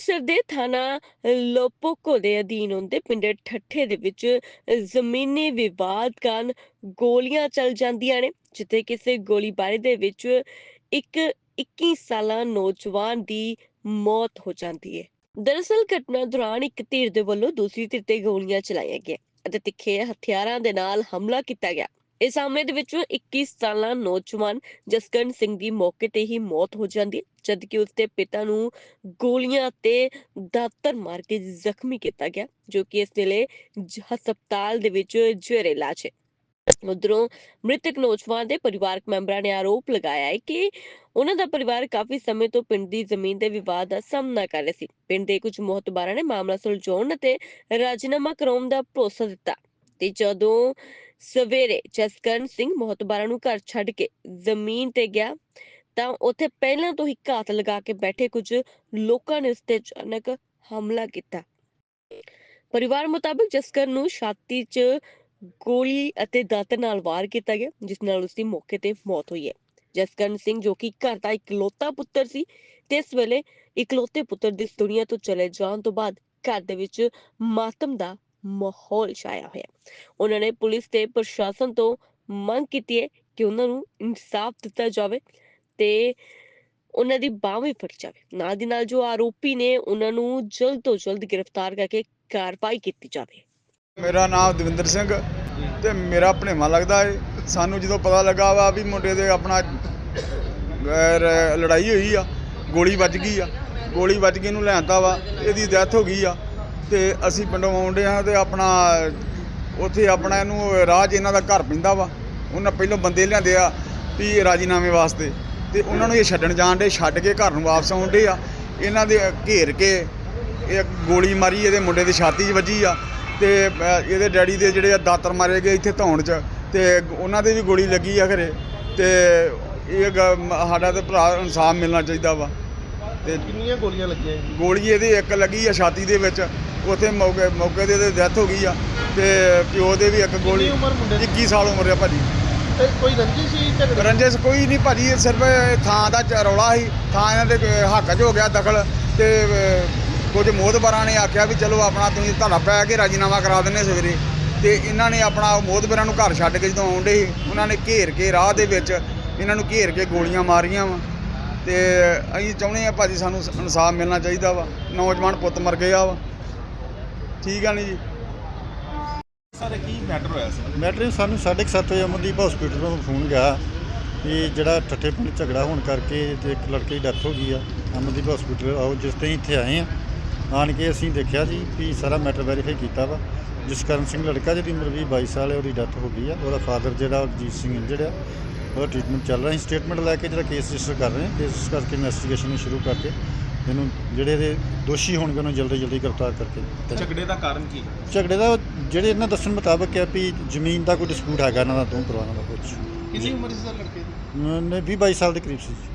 ਅੰਮ੍ਰਿਤਸਰ ਦੇ ਥਾਣਾ ਲੋਪੋਕੋ ਦੇ ਅਧੀਨ ਹੁੰਦੇ ਪਿੰਡ ਠੱਠੇ ਦੇ ਵਿੱਚ ਜ਼ਮੀਨੀ ਵਿਵਾਦ ਕਾਰਨ ਗੋਲੀਆਂ ਚੱਲ ਜਾਂਦੀਆਂ ਨੇ, ਜਿੱਥੇ ਕਿਸੇ ਗੋਲੀਬਾਰੀ ਦੇ ਵਿੱਚ ਇੱਕ 21 ਸਾਲਾ ਨੌਜਵਾਨ ਦੀ ਮੌਤ ਹੋ ਜਾਂਦੀ ਹੈ। ਦਰਅਸਲ ਘਟਨਾ ਦੌਰਾਨ ਇੱਕ ਧਿਰ ਦੇ ਵੱਲੋਂ ਦੂਸਰੀ ਧਿਰ ਤੇ ਗੋਲੀਆਂ ਚਲਾਈਆਂ ਗਈਆਂ ਅਤੇ ਤਿੱਖੇ ਹਥਿਆਰਾਂ ਦੇ ਨਾਲ ਹਮਲਾ ਕੀਤਾ ਗਿਆ। ਇਸ ਹਮਲੇ ਦੇ ਵਿੱਚ 21 ਸਾਲਾ ਨੌਜਵਾਨ ਜਸਕਰਨ ਸਿੰਘ ਦੀ ਮੌਕੇ ਤੇ ਹੀ ਮੌਤ ਹੋ ਜਾਂਦੀ ਹੈ, ਜਦਕਿ ਉਸਦੇ ਪਿਤਾ ਨੂੰ ਗੋਲੀਆਂ ਤੇ ਦਾਤਰ ਮਾਰ ਕੇ ਜ਼ਖਮੀ ਕੀਤਾ ਗਿਆ, ਜੋ ਕਿ ਇਸ ਵੇਲੇ ਹਸਪਤਾਲ ਦੇ ਵਿੱਚ ਜੇਰੇ ਇਲਾਜ ਹੈ। ਉਧਰੋਂ ਮ੍ਰਿਤਕ ਨੌਜਵਾਨ ਦੇ ਪਰਿਵਾਰਕ ਮੈਂਬਰਾਂ ਨੇ ਆਰੋਪ ਲਗਾਇਆ ਹੈ ਕਿ ਉਹਨਾਂ ਦਾ ਪਰਿਵਾਰ ਕਾਫੀ ਸਮੇਂ ਤੋਂ ਪਿੰਡ ਦੀ ਜ਼ਮੀਨ ਦੇ ਵਿਵਾਦ ਦਾ ਸਾਹਮਣਾ ਕਰ ਰਿਹਾ ਸੀ। ਪਿੰਡ ਦੇ ਕੁਝ ਮੋਹਤਬਾਰਾਂ ਨੇ ਮਾਮਲਾ ਸੁਲਝਾਉਣ ਅਤੇ ਰਾਜੀਨਾਮਾ ਕਰਾਉਣ ਦਾ ਭਰੋਸਾ ਦਿੱਤਾ। ਤੇ ਜਦੋਂ ਸਵੇਰੇ ਜਸਕਰਨ ਸਿੰਘ ਮੋਹਤਬਾਰਾਂ ਨੂੰ ਘਰ ਛੱਡ ਕੇ ਜ਼ਮੀਨ ਤੇ ਗਿਆ, ਤਾਂ ਉੱਥੇ ਪਹਿਲਾਂ ਤੋਂ ਹੀ ਘਾਤ ਲਗਾ ਕੇ ਬੈਠੇ ਕੁਝ ਲੋਕਾਂ ਨੇ ਉਸ ਤੇ ਅਚਾਨਕ ਹਮਲਾ ਕੀਤਾ। ਪਰਿਵਾਰ ਮੁਤਾਬਕ ਜਸਕਰਨ ਨੂੰ ਛਾਤੀ 'ਚ ਗੋਲੀ ਅਤੇ ਦਾਤ ਨਾਲ ਵਾਰ ਕੀਤਾ ਗਿਆ, ਜਿਸ ਨਾਲ ਉਸ ਦੀ ਮੌਕੇ ਤੇ ਮੌਤ ਹੋਈ ਹੈ। ਜਸਕਰਨ ਸਿੰਘ ਜੋ ਕਿ ਘਰ ਦਾ ਇਕਲੌਤਾ ਪੁੱਤਰ ਸੀ, ਤੇ ਇਸ ਵੇਲੇ ਇਕਲੌਤੇ ਪੁੱਤਰ ਦੀ ਇਸ ਦੁਨੀਆ ਤੋਂ ਚਲੇ ਜਾਣ ਤੋਂ ਬਾਅਦ ਘਰ ਦੇ ਵਿੱਚ ਮਾਤਮ ਦਾ ਮਾਹੌਲ ਛਾਇਆ ਹੋਇਆ। ਉਹਨਾਂ ਨੇ ਪੁਲਿਸ ਤੇ ਪ੍ਰਸ਼ਾਸਨ ਤੋਂ ਮੰਗ ਕੀਤੀ ਹੈ ਕਿ ਉਹਨਾਂ ਨੂੰ ਇਨਸਾਫ ਦਿੱਤਾ ਜਾਵੇ ਤੇ ਉਹਨਾਂ ਦੀ ਬਾਂਹ ਵੀ ਫੜੀ ਜਾਵੇ। ਨਾਲ ਦੀ ਨਾਲ ਜੋ ਆਰੋਪੀ ਨੇ ਉਹਨਾਂ ਨੂੰ ਜਲਦ ਤੋਂ ਜਲਦ ਗ੍ਰਿਫਤਾਰ ਕਰਕੇ ਕਾਰਵਾਈ ਕੀਤੀ ਜਾਵੇ। ਮੇਰਾ ਨਾਮ ਦਵਿੰਦਰ ਸਿੰਘ ਤੇ ਮੇਰਾ ਭਣੇਵਾ ਲੱਗਦਾ ਏ। ਸਾਨੂੰ ਜਦੋਂ ਪਤਾ ਲੱਗਾ ਵਾ ਵੀ ਮੁੰਡੇ ਦੇ ਆਪਣਾ ਲੜਾਈ ਹੋਈ ਆ, ਗੋਲੀ ਵੱਜ ਗਈ ਆ। ਗੋਲੀ ਵੱਜ ਕੇ ਇਹਨੂੰ ਲਿਆਂਦਾ ਵਾ, ਇਹਦੀ ਡੈਥ ਹੋ ਗਈ ਆ। ਤੇ ਅਸੀਂ ਪਿੰਡੋਂ ਆਉਂਦੇ ਹਾਂ ਤੇ ਆਪਣਾ, ਉੱਥੇ ਆਪਣਾ ਇਹਨੂੰ ਰਾਹ 'ਚ ਇਹਨਾਂ ਦਾ ਘਰ ਪੈਂਦਾ ਵਾ। ਉਹਨਾਂ ਪਹਿਲਾਂ ਬੰਦੇ ਲਿਆਂਦੇ ਆ ਵੀ ਰਾਜੀਨਾਮੇ ਵਾਸਤੇ। ਤੇ ਉਹਨਾਂ ਨੂੰ ਇਹ ਛੱਡਣ ਜਾਣ ਦੇ ਛੱਡ ਕੇ ਘਰ ਨੂੰ ਵਾਪਸ ਆਉਂਦੇ ਆ। ਇਹਨਾਂ ਦੇ ਘੇਰ ਕੇ ਇਹ ਗੋਲੀ ਮਾਰੀ, ਇਹਦੇ ਮੁੰਡੇ ਦੀ ਛਾਤੀ 'ਚ ਵੱਜੀ ਆ। ਤੇ ਇਹਦੇ ਡੈਡੀ ਦੇ ਜਿਹੜੇ ਆ ਦਾਤਰ ਮਾਰੇ ਗਏ ਇੱਥੇ ਧੌਣ 'ਚ। ਤੇ ਉਹਨਾਂ ਦੇ ਵੀ ਗੋਲੀ ਲੱਗੀ ਆ ਘਰੇ। ਤੇ ਇਹ ਗ- ਸਾਡਾ ਤੇ ਭਰਾ ਇਨਸਾਫ ਮਿਲਣਾ ਚਾਹੀਦਾ ਵਾ। ਤੇ ਕਿੰਨੀਆਂ ਗੋਲੀਆਂ ਲੱਗੀਆਂ ਜੀ? ਗੋਲੀ ਇਹਦੇ ਇੱਕ ਲੱਗੀ ਆ ਛਾਤੀ ਦੇ ਵਿੱਚ ਉੱਥੇ ਮੌਕੇ ਮੌਕੇ ਤੇ ਇਹਦੇ ਡੈਥ ਹੋ ਗਈ ਆ ਤੇ ਪਿਓ ਦੇ ਵੀ ਇੱਕ ਗੋਲੀ ਕਿੰਨੀ ਉਮਰ ਮੁੰਡੇ ਦੀ? 21 ਸਾਲ ਉਮਰ ਆ ਭਾਜੀ। ਤੇ ਕੋਈ ਰੰਜਿਸ਼ ਸੀ ਝਗੜੇ ਰੰਜਿਸ਼ ਕੋਈ ਨਹੀਂ ਭਾਜੀ ਇਹ ਸਿਰਫ ਇਹ ਥਾਂ ਦਾ ਚ- ਰੌਲਾ ਸੀ ਥਾਂ ਇਹਨਾਂ ਦੇ ਕ- ਹੱਕ 'ਚ ਹੋ ਗਿਆ ਦਖਲ ਤੇ ਅਹ, ਕੁਝ ਮੋਹਤਬਰਾਂ ਨੇ ਆਖਿਆ ਵੀ ਚਲੋ ਆਪਣਾ ਤੁਸੀਂ ਧੜਾ ਪੈ ਕੇ ਰਾਜੀਨਾਮਾ ਕਰਾ ਦਿੰਨੇ ਸਵੇਰੇ ਤੇ ਇਹਨਾਂ ਨੇ ਆਪਣਾ ਮੋਹਤਬਰਾਂ ਨੂੰ ਘਰ ਛੱਡ ਕੇ ਜਦੋਂ ਆਉਂਦੇ ਸੀ ਉਹਨਾਂ ਨੇ ਘੇਰ ਕੇ ਰਾਹ ਦੇ ਵਿੱਚ ਇਹਨਾਂ ਨੂੰ ਘੇਰ ਕੇ ਗੋਲੀਆਂ ਮਾਰੀਆਂ ਵਾ। ਤੇ ਅਸੀਂ ਚਾਹੁੰਦੇ ਆ ਭਾਜੀ ਸਾਨੂੰ ਇਨਸਾਫ ਮਿਲਣਾ ਚਾਹੀਦਾ ਵਾ ਨੌਜਵਾਨ ਪੁੱਤ ਮਰ ਗਿਆ ਵਾ। ਠੀਕ ਆ ਨਹੀਂ ਜੀ? ਸਰ ਕੀ ਮੈਟਰ ਹੋਇਆ ਸੀ? ਮੈਟਰ ਸਾਨੂੰ 7:30 ਵਜੇ ਅਮਨਦੀਪ ਹਸਪੀਟਲ ਤੋਂ ਫੋਨ ਗਿਆ ਕਿ ਜਿਹੜਾ ਠੱਠੇ ਪਿੰਡ ਝਗੜਾ ਹੋਣ ਕਰਕੇ ਤੇ ਇੱਕ ਲੜਕੇ ਦੀ ਡੈਥ ਹੋ ਗਈ ਆ ਅਮਨਦੀਪ ਹਸਪੀਟਲ ਆਓ ਜਿਸ ਤੇ ਇੱਥੇ ਆਏ ਆ। ਆਣ ਕੇ ਅਸੀਂ ਦੇਖਿਆ ਜੀ ਵੀ ਸਾਰਾ ਮੈਟਰ ਵੈਰੀਫਾਈ ਕੀਤਾ ਵਾ। ਜਸਕਰਨ ਸਿੰਘ ਲੜਕਾ ਜਿਹਦੀ ਉਮਰ 20 22 ਸਾਲ ਹੈ ਉਹਦੀ ਡੈਥ ਹੋ ਗਈ ਆ। ਉਹਦਾ ਫਾਦਰ ਜਿਹੜਾ ਅਜੀਤ ਸਿੰਘ ਇੰਜਰਡ ਆ। ਉਹਦਾ ਟ੍ਰੀਟਮੈਂਟ ਚੱਲ ਰਿਹਾ। ਹੈ ਸਟੇਟਮੈਂਟ ਲੈ ਕੇ ਜਿਹੜਾ ਕੇਸ ਰਜਿਸਟਰ ਕਰ ਰਹੇ ਹਾਂ। ਕੇਸ ਕਰਕੇ ਇਨਵੈਸਟੀਗੇਸ਼ਨ ਨੂੰ ਸ਼ੁਰੂ ਕਰਕੇ ਇਹਨੂੰ ਜਿਹੜੇ ਦੇ ਦੋਸ਼ੀ ਹੋਣਗੇ ਉਹਨੂੰ ਜਲਦੀ ਜਲਦੀ ਗ੍ਰਿਫਤਾਰ ਕਰਕੇ ਝਗੜੇ ਦਾ ਕਾਰਨ ਕੀ ਝਗੜੇ ਦਾ ਜਿਹੜੇ ਇਹਨਾਂ ਦੱਸਣ ਮੁਤਾਬਕ ਹੈ ਵੀ ਜ਼ਮੀਨ ਦਾ ਕੋਈ ਡਿਸਪਿਊਟ ਹੈਗਾ ਇਹਨਾਂ ਦਾ ਦੋ ਪਰਿਵਾਰਾਂ ਦਾ ਕੁਝ ਕਿੰਨੀ ਉਮਰ ਸੀ ਸਰ ਲੜਕੇ ਦੀ? ਨੇ 20 22 ਸਾਲ ਦੇ ਕਰੀਬ ਸੀ ਜੀ।